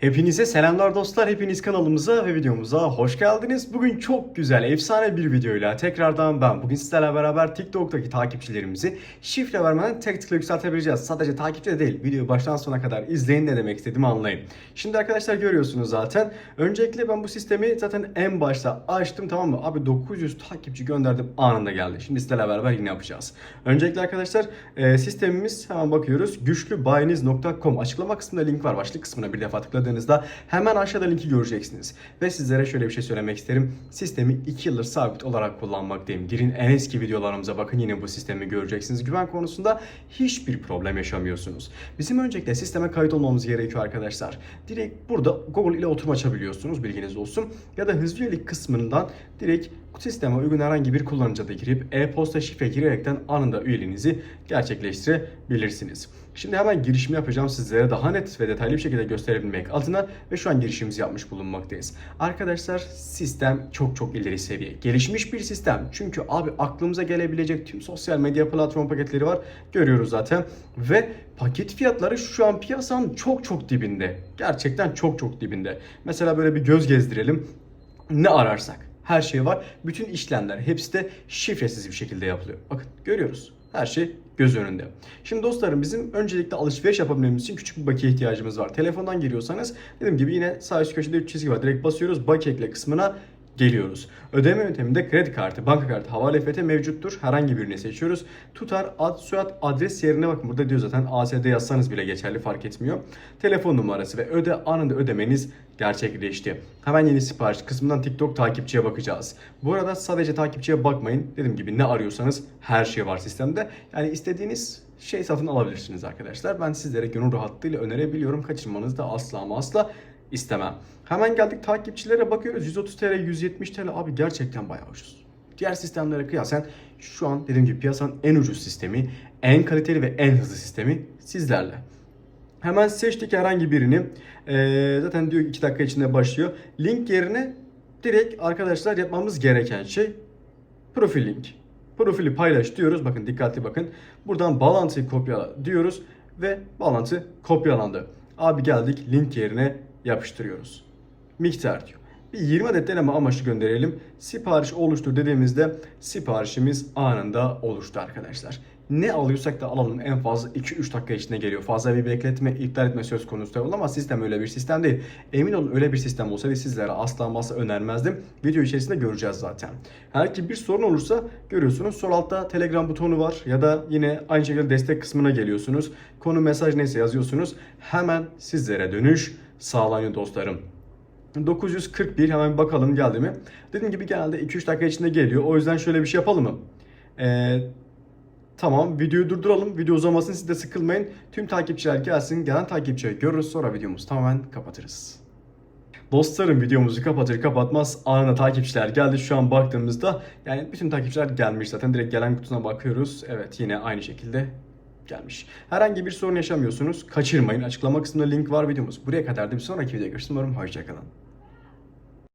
Hepinize selamlar dostlar. Hepiniz kanalımıza ve videomuza hoş geldiniz. Bugün çok güzel, efsane bir videoyla tekrardan ben. Bugün sizlerle beraber TikTok'taki takipçilerimizi şifre vermeden tek tıkla yükseltebileceğiz. Sadece takipçi de değil, videoyu baştan sona kadar izleyin ne demek istediğimi anlayın. Şimdi arkadaşlar görüyorsunuz zaten. Öncelikle ben bu sistemi zaten en başta açtım tamam mı? Abi 900 takipçi gönderdim anında geldi. Şimdi sizlerle beraber yine yapacağız. Öncelikle arkadaşlar e, sistemimiz hemen bakıyoruz. Güçlübayiniz.com açıklama kısmında link var. Başlık kısmına bir defa tıkladığınızda hemen aşağıda linki göreceksiniz. Ve sizlere şöyle bir şey söylemek isterim. Sistemi 2 yıldır sabit olarak kullanmaktayım. Girin en eski videolarımıza bakın yine bu sistemi göreceksiniz. Güven konusunda hiçbir problem yaşamıyorsunuz. Bizim öncelikle sisteme kayıt olmamız gerekiyor arkadaşlar. Direkt burada Google ile oturum açabiliyorsunuz bilginiz olsun. Ya da hızlı üyelik kısmından direkt sisteme uygun herhangi bir kullanıcı adı girip e-posta şifre girerekten anında üyeliğinizi gerçekleştirebilirsiniz. Şimdi hemen girişimi yapacağım sizlere daha net ve detaylı bir şekilde gösterebilmek adına ve şu an girişimizi yapmış bulunmaktayız. Arkadaşlar sistem çok çok ileri seviye. Gelişmiş bir sistem. Çünkü abi aklımıza gelebilecek tüm sosyal medya platform paketleri var. Görüyoruz zaten. Ve paket fiyatları şu an piyasanın çok çok dibinde. Gerçekten çok çok dibinde. Mesela böyle bir göz gezdirelim. Ne ararsak her şey var. Bütün işlemler hepsi de şifresiz bir şekilde yapılıyor. Bakın görüyoruz. Her şey göz önünde. Şimdi dostlarım bizim öncelikle alışveriş yapabilmemiz için küçük bir bakiye ihtiyacımız var. Telefondan giriyorsanız dediğim gibi yine sağ üst köşede 3 çizgi var. Direkt basıyoruz bakiye ekle kısmına geliyoruz. Ödeme yönteminde kredi kartı, banka kartı, havale FT mevcuttur. Herhangi birini seçiyoruz. Tutar, ad, soyad, adres yerine bakın burada diyor zaten ASD yazsanız bile geçerli fark etmiyor. Telefon numarası ve öde anında ödemeniz gerçekleşti. Hemen yeni sipariş kısmından TikTok takipçiye bakacağız. Bu arada sadece takipçiye bakmayın. Dediğim gibi ne arıyorsanız her şey var sistemde. Yani istediğiniz şey satın alabilirsiniz arkadaşlar. Ben sizlere gönül rahatlığıyla önerebiliyorum. Kaçırmanızı da asla ama asla istemem. Hemen geldik takipçilere bakıyoruz. 130 TL, 170 TL abi gerçekten bayağı ucuz. Diğer sistemlere kıyasen şu an dediğim gibi piyasanın en ucuz sistemi, en kaliteli ve en hızlı sistemi sizlerle. Hemen seçtik herhangi birini. Ee, zaten diyor 2 dakika içinde başlıyor. Link yerine direkt arkadaşlar yapmamız gereken şey profil link. Profili paylaş diyoruz. Bakın dikkatli bakın. Buradan bağlantıyı kopyala diyoruz ve bağlantı kopyalandı. Abi geldik link yerine yapıştırıyoruz. Miktar diyor. Bir 20 adet deneme amaçlı gönderelim. Sipariş oluştur dediğimizde siparişimiz anında oluştu arkadaşlar. Ne alıyorsak da alalım en fazla 2-3 dakika içinde geliyor. Fazla bir bekletme, iptal etme söz konusu değil ama sistem öyle bir sistem değil. Emin olun öyle bir sistem olsaydı sizlere asla masa önermezdim. Video içerisinde göreceğiz zaten. Her bir sorun olursa görüyorsunuz sol altta Telegram butonu var ya da yine aynı şekilde destek kısmına geliyorsunuz. Konu mesaj neyse yazıyorsunuz. Hemen sizlere dönüş sağlanıyor dostlarım. 941 hemen bakalım geldi mi? Dediğim gibi genelde 2-3 dakika içinde geliyor. O yüzden şöyle bir şey yapalım mı? Ee, tamam videoyu durduralım. Video uzamasın siz de sıkılmayın. Tüm takipçiler gelsin. Gelen takipçileri görürüz sonra videomuzu tamamen kapatırız. Dostlarım videomuzu kapatır kapatmaz anında takipçiler geldi. Şu an baktığımızda yani bütün takipçiler gelmiş zaten. Direkt gelen kutusuna bakıyoruz. Evet yine aynı şekilde gelmiş. Herhangi bir sorun yaşamıyorsunuz. Kaçırmayın. Açıklama kısmında link var videomuz. Buraya kadar da bir sonraki videoda görüşürüz. Umarım hoşçakalın.